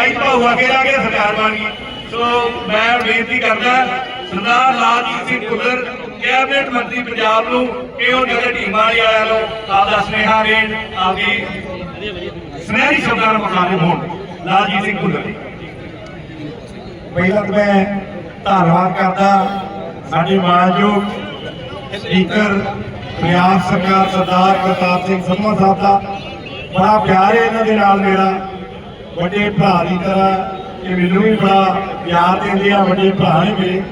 ਬਾਈ ਭਾਊ ਅੱਗੇ ਲਾ ਕੇ ਸਰਕਾਰ ਬਣ ਗਈ। ਸੋ ਮੈਂ ਬੇਨਤੀ ਕਰਦਾ, ਸਰਦਾਰ ਲਾਲਜੀਤ ਸਿੰਘ ਭੁੱਲਰ, ਕੈਬਨਿਟ ਮੰਤਰੀ ਪੰਜਾਬ ਨੂੰ ਕਿ ਉਹ ਜਿਹੜੇ ਟੀਮਾਂ ਵਾਲੇ ਆਇਆ ਨੂੰ ਆਪਦਾ ਸੁਨੇਹਾ ਦੇਣ, ਆਪਦੀ ਸੁਨਹਿਰੀ ਸ਼ਬਦਾਂ ਨਾਲ ਮੁਖਾਤਿਬ ਹੋਣ। ਲਾਲਜੀਤ ਸਿੰਘ ਭੁੱਲਰ ਪਹਿਲਾਂ ਤਾਂ ਮੈਂ ਧੰਨਵਾਦ ਕਰਦਾ ਸਾਡੇ ਮਾਨਯੋਗ ਸਪੀਕਰ, ਪੰਜਾਬ ਸਰਕਾਰ ਸਰਦਾਰ ਕਰਤਾਰ ਸਿੰਘ ਸੰਧਵਾ ਸਾਹਿਬ ਦਾ। ਬੜਾ ਪਿਆਰ ਹੈ ਇਹਨਾਂ ਦੇ ਨਾਲ ਮੇਰਾ। ਵੱਡੇ ਭਰਾ ਦੀ ਤਰ੍ਹਾਂ ਇਹ ਮੈਨੂੰ ਵੀ ਬੜਾ ਪਿਆਰ ਦਿੰਦੇ ਆ, ਵੱਡੇ ਭਰਾ ਨੇ ਮੇਰੇ।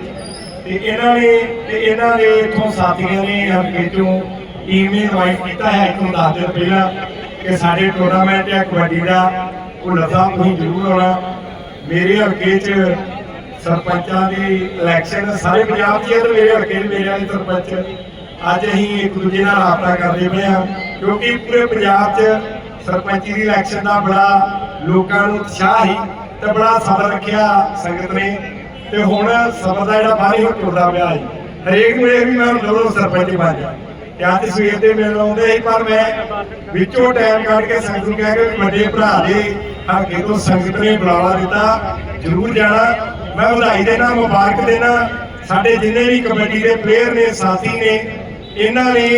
ਤੇ ਇਹਨਾਂ ਨੇ, ਤੇ ਇਹਨਾਂ ਦੇ ਇਥੋਂ ਸਾਥੀਆਂ ਨੇ ਹਲਕੇ ਚੋਂ ਟੀਮ ਨੇ ਇਨਵਾਈਟ ਕੀਤਾ ਹੈ। ਇਥੋਂ ਦੱਸ ਦਿਨ ਪਹਿਲਾਂ ਕਿ ਸਾਡੇ ਟੂਰਨਾਮੈਂਟ ਹੈ ਕਬੱਡੀ ਦਾ, ਉਹ ਸਾਹਿਬ ਤੁਸੀਂ ਜ਼ਰੂਰ ਆਉਣਾ। ਮੇਰੇ ਹਲਕੇ 'ਚ ਸਰਪੰਚਾਂ ਦੀ ਇਲੈਕਸ਼ਨ ਸਾਰੇ ਪੰਜਾਬ 'ਚ ਹੈ ਤੇ ਮੇਰੇ ਹਲਕੇ 'ਚ, ਮੇਰੇ ਵਾਲੇ ਸਰਪੰਚ। ਅੱਜ ਅਸੀਂ ਇੱਕ ਦੂਜੇ ਨਾਲ ਰਾਬਤਾ ਕਰਦੇ ਪਏ ਹਾਂ ਕਿਉਂਕਿ ਪੂਰੇ ਪੰਜਾਬ 'ਚ ਸਰਪੰਚੀ ਦੀ ਇਲੈਕਸ਼ਨ ਦਾ ਬੜਾ ਲੋਕਾਂ ਨੂੰ ਉਤਸ਼ਾਹ ਸੀ ਤੇ ਬੜਾ ਸਬਰ ਰੱਖਿਆ ਸੰਗਤ ਨੇ। ਤੇ ਹੁਣ ਸਬਰ ਦਾ ਜਿਹੜਾ ਬਾਹਰ ਹੀ ਟੁਰਦਾ ਪਿਆ ਹੈ ਹਰੇਕ ਮੇਰੇ ਵੀ ਮੈਂ ਜਦੋਂ ਸਰਪੰਚ ਬਣ ਜਾ ਤੇ ਅੱਜ ਸਵੇਰ ਦੇ ਮੈਨੂੰ ਆਉਂਦੇ ਸੀ, ਪਰ ਮੈਂ ਵਿੱਚੋਂ ਟਾਈਮ ਕੱਢ ਕੇ ਸੰਗਤ ਨੂੰ ਕਹਿ ਕੇ ਵੱਡੇ ਭਰਾ ਦੇ ਅੱਗੇ ਤੋਂ ਸੰਗਤ ਨੇ ਬੁਲਾਵਾ ਦਿੱਤਾ। ਜ਼ਰੂਰ ਜਾਣਾ। ਮੈਂ ਵਧਾਈ ਦੇਣਾ, ਮੁਬਾਰਕ ਦੇਣਾ। ਸਾਡੇ ਜਿੰਨੇ ਵੀ ਕਬੱਡੀ ਦੇ ਪਲੇਅਰ ਨੇ, ਸਾਥੀ ਨੇ, ਇਹਨਾਂ ਨੇ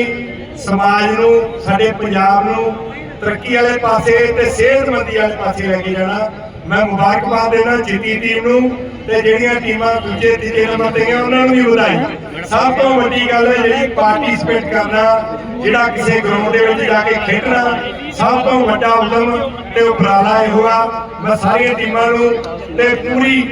ਸਮਾਜ ਨੂੰ, ਸਾਡੇ ਪੰਜਾਬ ਨੂੰ ਤਰੱਕੀ ਵਾਲੇ ਪਾਸੇ ਤੇ ਸਿਹਤਮੰਦੀ ਵਾਲੇ ਪਾਸੇ ਲੈ ਕੇ ਜਾਣਾ। ਮੈਂ ਮੁਬਾਰਕਬਾਦ ਦੇਣਾ ਜਿੱਤੀ ਟੀਮ ਨੂੰ ਤੇ ਜਿਹੜੀਆਂ ਟੀਮਾਂ ਦੂਜੇ ਤੀਜੇ ਨੰਬਰ ਤੇ ਗਈਆਂ ਉਹਨਾਂ ਨੂੰ ਵੀ ਵਧਾਈ। ਸਭ ਤੋਂ ਵੱਡੀ ਗੱਲ ਹੈ ਜਿਹੜੀ ਪਾਰਟਿਸਿਪੇਟ ਕਰਨਾ, ਜਿਹੜਾ ਕਿਸੇ ਗਰਾਊਂਡ ਦੇ ਵਿੱਚ ਜਾ ਕੇ ਖੇਡਣਾ, ਸਭ ਤੋਂ ਵੱਡਾ ਉਦਮ ਤੇ ਉਪਰਾਲਾ ਇਹ ਹੋਗਾ ਮੈਂ ਸਾਰੀਆਂ ਟੀਮਾਂ ਨੂੰ ਤੇ ਪੂਰੀ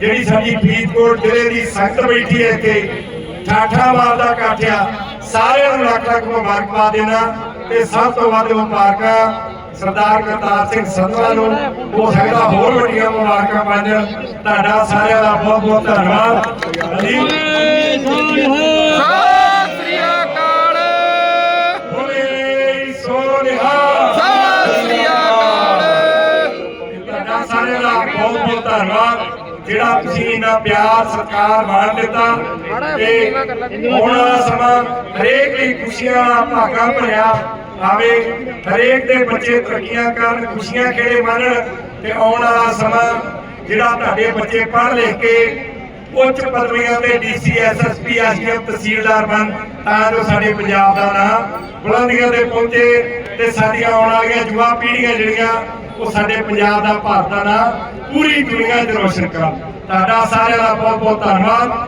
ਜਿਹੜੀ ਸਾਡੀ ਫਰੀਦਕੋਟ ਜ਼ਿਲ੍ਹੇ ਦੀ ਸੰਗਤ ਬੈਠੀ ਹੈ ਇੱਥੇ ਠਾਠਾ ਮਾਰਦਾ ਕਾਠਿਆ, ਸਾਰਿਆਂ ਨੂੰ ਲੱਖ ਲੱਖ ਮੁਬਾਰਕਬਾਦ ਦੇਣਾ। ਤੇ ਸਭ ਤੋਂ ਵੱਧ ਮੁਬਾਰਕਾਂ ਸਰਦਾਰ ਕਰਤਾਰ ਸਿੰਘ ਸੰਧਵਾ ਨੂੰ। ਹੋ ਸਕਦਾ ਹੋਰ ਵੱਡੀਆਂ ਮੁਬਾਰਕਾਂ ਪੰਜ ਤੁਹਾਡਾ ਸਾਰਿਆਂ ਦਾ ਬਹੁਤ ਬਹੁਤ ਧੰਨਵਾਦ। ਜੀ ਤੁਹਾਡਾ ਸਾਰਿਆਂ ਦਾ ਬਹੁਤ ਬਹੁਤ ਧੰਨਵਾਦ। ਜਿਹੜਾ ਤੁਸੀਂ ਇੰਨਾ ਪਿਆਰ ਸਤਿਕਾਰ ਮਾਣ ਦਿੱਤਾ ਤੇ ਹੁਣ ਸਮਾਂ ਹਰੇਕ ਲਈ ਖੁਸ਼ੀਆਂ ਭਾਗਾਂ ਭਰਿਆ ਆਵੇ ਹਰੇਕ ਦੇ ਬੱਚੇ ਤਰੱਕੀਆਂ ਕਰਨ ਖੁਸ਼ੀਆਂ ਖੇੜੇ ਮੰਨਣ ਤੇ ਆਉਣ ਵਾਲਾ ਸਮਾਂ ਜਿਹੜਾ ਤੁਹਾਡੇ ਬੱਚੇ ਪੜ੍ਹ ਲਿਖ ਕੇ ਉੱਚ ਪਦਵੀਆਂ ਤੇ ਡੀਸੀ ਐਸਐਸਪੀ ਐਸਡੀਐਮ ਤਹਿਸੀਲਦਾਰ ਬਣ ਤਾਂ ਜੋ ਸਾਡੇ ਪੰਜਾਬ ਦਾ ਨਾਮ ਬੁਲੰਦੀਆਂ ਤੇ ਪਹੁੰਚੇ ਤੇ ਸਾਡੀਆਂ ਆਉਣ ਵਾਲੀਆਂ ਯੁਵਾ ਪੀੜ੍ਹੀਆਂ ਜਿਹੜੀਆਂ ਉਹ ਸਾਡੇ ਪੰਜਾਬ ਦਾ ਭਾਰਤ ਦਾ ਨਾਮ ਪੂਰੀ ਦੁਨੀਆ 'ਚ ਰੋਸ਼ਨ ਕਰਨ। ਤੁਹਾਡਾ ਸਾਰਿਆਂ ਦਾ ਬਹੁਤ ਬਹੁਤ ਧੰਨਵਾਦ।